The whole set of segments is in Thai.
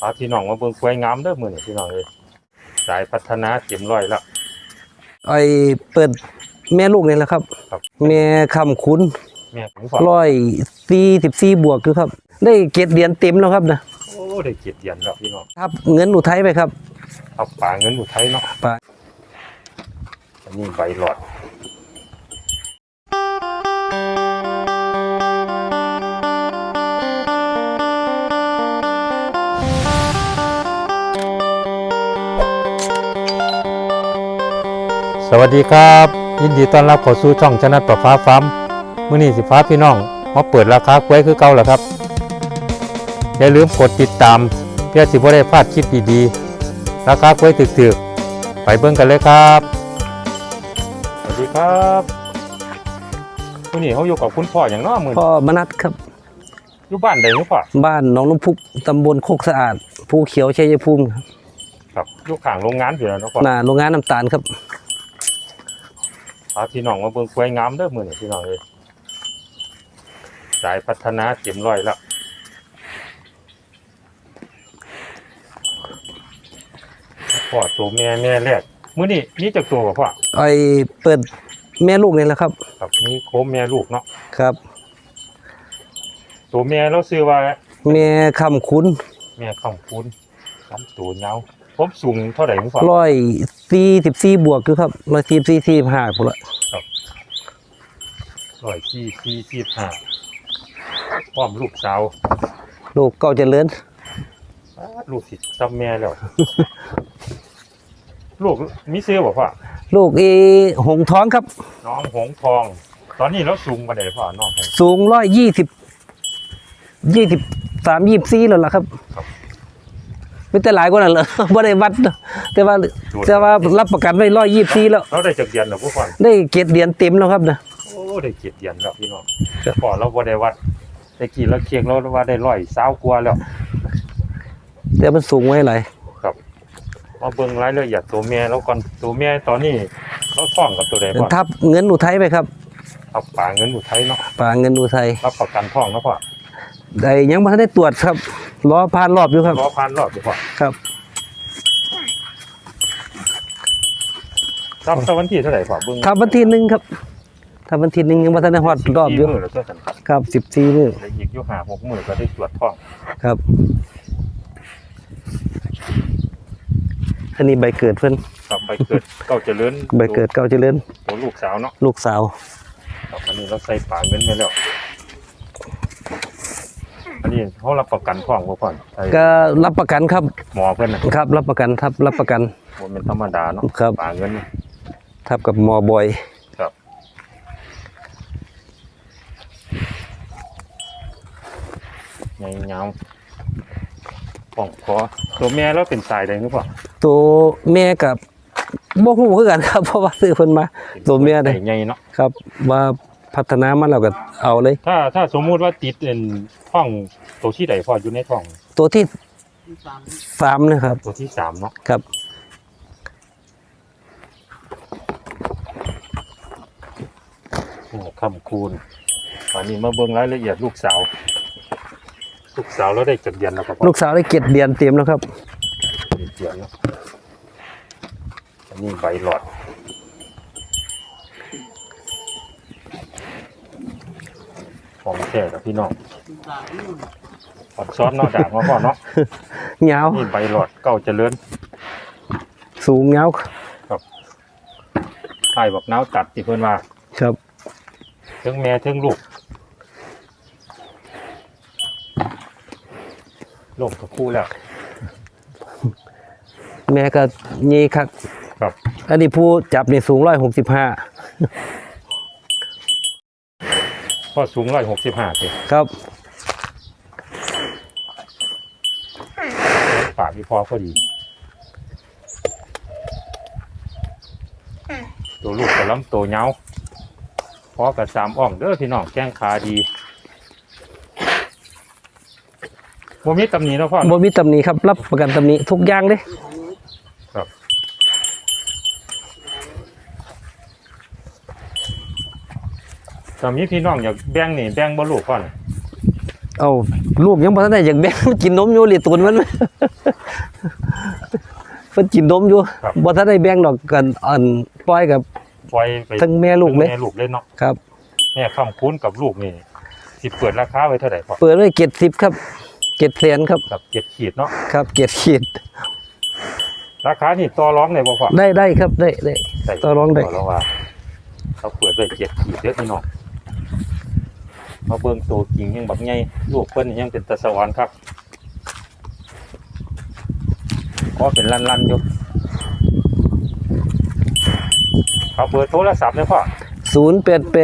พาพี่น้องมาเบิ่งควายงามเด้อมื้อนี้พี่น้องเอ้ยสายพัฒนาเต็มร้อยแล้ว ไอเปิดแม่ลูกนี่แหละครับ ครับ แม่คำคุ้นแม่ของพ่อร้อยสี่สิบสี่บวกอยู่ครับ ได้เกรดเดียนเต็มแล้วครับนะโอ้ได้เกียรติเยียนแล้วพี่น้องครับ เงินอุทัยไปครับ เอาป่าเงินอุทัยเนาะป่า อันนี้ใบหลอด สวัสดีครับ ยินดีต้อนรับเข้าสู่ช่องชนะประฟ้าฟ้ามื้อนี้สิฟ้าพี่น้องมาเปิดราคากล้วยคือเก่าแล้วครับ อย่าลืมกดติดตาม เพื่อสิบ่ได้พลาดคลิปดีๆราคากล้วยถึกๆ ไปเบิ่งกันเลยครับ สวัสดีครับมื้อนี้เขาอยู่กับคุณพ่ออย่างเน้อมื้อพ่นี้อมนัดครับอยู่บ้านใดหรือเปล่าบ้านหนองน้ำพุกตำบลโคกสะอาดภูเขียวชัยภูมิครับครับอยู่ข้างโรงงานอยู่แล้วเนาะพ่อหน้าโรงงานน้ำตาลครับ พาพี่น้องมาเบิ่งควายงามเด้อมื้อนี้พี่น้องเอ้ยสายพัฒนาเต็มร้อยแล้วพ่อตัวแม่แม่แรกมื้อนี้มีจักตัวบ่พ่อไอเปิดแม่ลูกนี่แหละครับครับมีโคมแม่ลูกเนาะครับ ตัวแม่เราซื้อว่าแม่คำคุ้นแม่ข้ามคูณลำตัวยาวผมสูงเท่าไหร่มึงพ่อร้อย สี่สิบสี่บวกอยู่ครับร้อยสี่สี่สี่ห้าพุ่นละร้อยที่ที่ที่ห้าพร้อมลูกสาวลูกเก่าเจริญอ้าลูกสิจำแม่แล้วลูกมีซื้อบ่พ่อลูกอีหงท้องครับ น้องหงทอง ตอนนี้เราสูงมาได้พ่อน้องหงสูงร้อยยี่สิบยี่สิบสามยี่สี่แล้วล่ะครับครับไม่แต่หลายกว่านั้นเลยบ่ได้วัด แต่ว่าแต่ว่ารับประกันไว้ร้อยยี่สี่แล้ว เราได้จากเดียนแล้วผู้ฟังได้เกรดเดียนเต็มแล้วครับนะโอ้ได้เกียรติเดียนแล้วพี่น้องครับพ่อเราบ่ได้วัดได้กี่เราเคียงเราว่าได้ร้อยสาวกว่าแล้ว แต่มันสูงไว้หลายมาเบิ่งรายละเอียดตัวแม่แล้วก่อนตัวแม่ตอนนี้เราท้องกับตัวใดพ่อทับเงินอุทัยไปครับเอาป่าเงินอุทัยเนาะป่าเงินอุทัยรับประกันท้องนะพ่อได้ยังไม่ทันได้ตรวจครับ รอผ่านรอบอยู่ครับรอพันรอบอยู่พ่อครับทับสักวันที่เท่าไหร่พ่อเบิ่งทับวันที่หนึ่งครับทับวันที่หนึ่งยังไม่ทันได้ฮอดรอบอยู่มื้อแล้วก็กันครับครับสิบสี่มื้อได้อีกอยู่ห้าหกมื้อก็ได้ตรวจท้องครับ อันนี้ใบเกิดเพื่อนครับไปเกิดเก้าเจริญใบเกิดเก่าเจริญตัวลูกสาวเนาะลูกสาวครับอันนี้เราใส่ป่าเงินไปแล้ว อันนี้เขารับประกันท้องบ่พ่อใช่ก็รับประกันครับหมอเพิ่นน่ะครับ รับประกันครับรับประกัน บ่แม่นธรรมดาเนาะครับป่าเงิน ทับกับหมอบอยครับ ใหญ่ยาวป่องคอตัวแม่เราเป็นสายใดหรือเปล่าตัวแม่กับบ่ฮู้คือกันครับ เพราะว่าซื้อเพิ่นมา ตัวแม่ได้ใหญ่เนาะครับว่า พัฒนามาแล้วก็เอาเลย ถ้าถ้าสมมุติว่าติดเป็นท้องตัวที่ใดพออยู่ในท้อง ตัวที่สามนะครับ ตัวที่สามเนาะครับโอ้คำคูณอันนี้มาเบิ่งรายละเอียดลูกสาว ลูกสาวเราได้จักเดือนแล้วครับลูกสาวได้เกียรติเดียนเต็มแล้วครับเดือนแล้วอันนี้ใบหลอด ของแท้กับพี่น้องขอดซ้อนนอกจากมาก่อนเนาะยาวนี่ใบหลอดเก่าเจริญ สูงยาวไอ้บอกน้าวตัดที่เพิ่นว่าครับทั้งแม่ทั้งลูกลูกกับคู่แล้ว แม่ก็ยีครับ ครับ อันนี้ผู้จับนี่สูงร้อยหกสิบห้า พ่อสูงร้อยหกสิบห้าสิครับ ปากพี่พอพอดี ตัวลูกกับลำตัวเงาพอกับสามอ่องเด้อพี่น้องแก้งขาดีโมมีตำหนิเนาะพ่อบ่มีตำหนิครับ รับประกันตำหนิทุกอย่างเลย ตำหนิพี่น้องอยากแบ่งนี่แบ่งบ่ลูกพ่อนี่เอาลูกยังบ่ทันได้อยากแบ่งมันกินนมอยู่เหลียตูนมันเพิ่นกินนมอยู่บ่ทันได้แบ่งดอกกันอันปล่อยกับปล่อยไปทั้งแม่ลูกเลยแม่ลูกเลยเนาะครับแม่คำคุ้นกับลูกนี่สิเปิดราคาไว้เท่าไหร่พ่อเปิดไว้70ครับ7แสนครับกับเจ็ดขีดเนาะครับ7ขีด ราคานี่ต่อร้องเลยบ่พ่อได้ได้ครับได้ได้ได้ต่อรองได้ต่อรองว่าเขาเปิดไว้เจ็ดขีดเยอะพี่น้อง มาเบิ่งตัวจริงยังบักใหญ่ลูกเพิ่นยังเป็นตะสวรรค์ครับก็เป็นลันๆอยู่เขาเปิดโทรศัพท์เลยพ่อ088ศูนย์แปดแป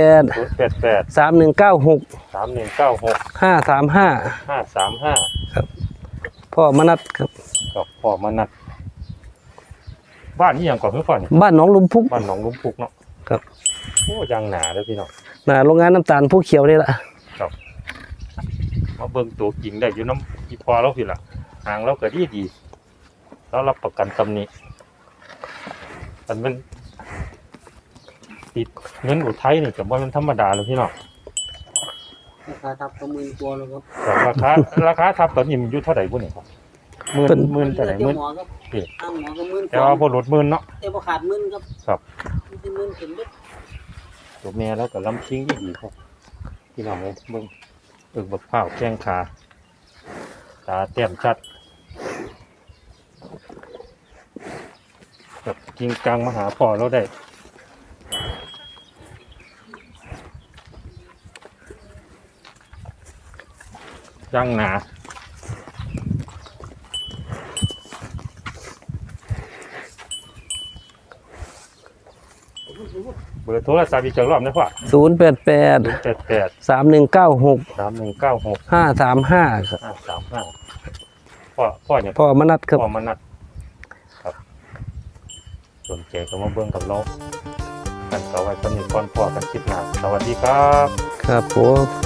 ด3196สามหนึ่งเก้าหก535ห้าสามห้าพ่อมนัดครับกับพ่อมานัดบ้านนี่ยังก่อนเพื่อก่อนบ้านหนองลุมพุกบ้านหนองลุมพุกเนาะครับ โอ้ยังหนาเลยพี่น้องน่ะโรงงานน้ำตาลผู้เขียวนี่ล่ะมาเบิ่งตัวจริงได้อยู่น้ำอีพอเราพี่ละหางเราก็ดีดีเรารับประกันตำหนี้มันเป็นติดเงินอุทัยนี่กับว่ามันธรรมดาเลยพี่น้องราคาทับประมือตัวแล้วครับแต่ราคาราคาทับตอนนี้มันอยู่เท่าไหร่บุ่นี่ครับหมื่นหมื่นเท่าไหร่หมื่นหมอครับนี่อ้างหมอก็หมื่นแต่ว่าพอลดหมื่นเนาะแต่พอขาดหมื่นครับครับมันจะหมื่นถึงเด็ด ตัวแม่แล้วก็ลำชิงดีครับพี่น้องเลยเบิ่งเอิกบักเผาแข้งขาตาเต้มชัดแบบจริงกลางมาหาพ่อเราได้ยังหนา เบอร์โทรศัพท์อีกจักรอบนะพ่อ088ศูนย์แปดแปด3196สามหนึ่งเก้าหก535ครับห้าสามห้าพ่อพ่อเนี่ยพ่อมนัดครับพ่อมานัดครับสนใจก็มาเบิ่งกับเรากันต่อไว้สำหรับก่อนพ่อกันคลิปหน้าสวัสดีครับ ครับผม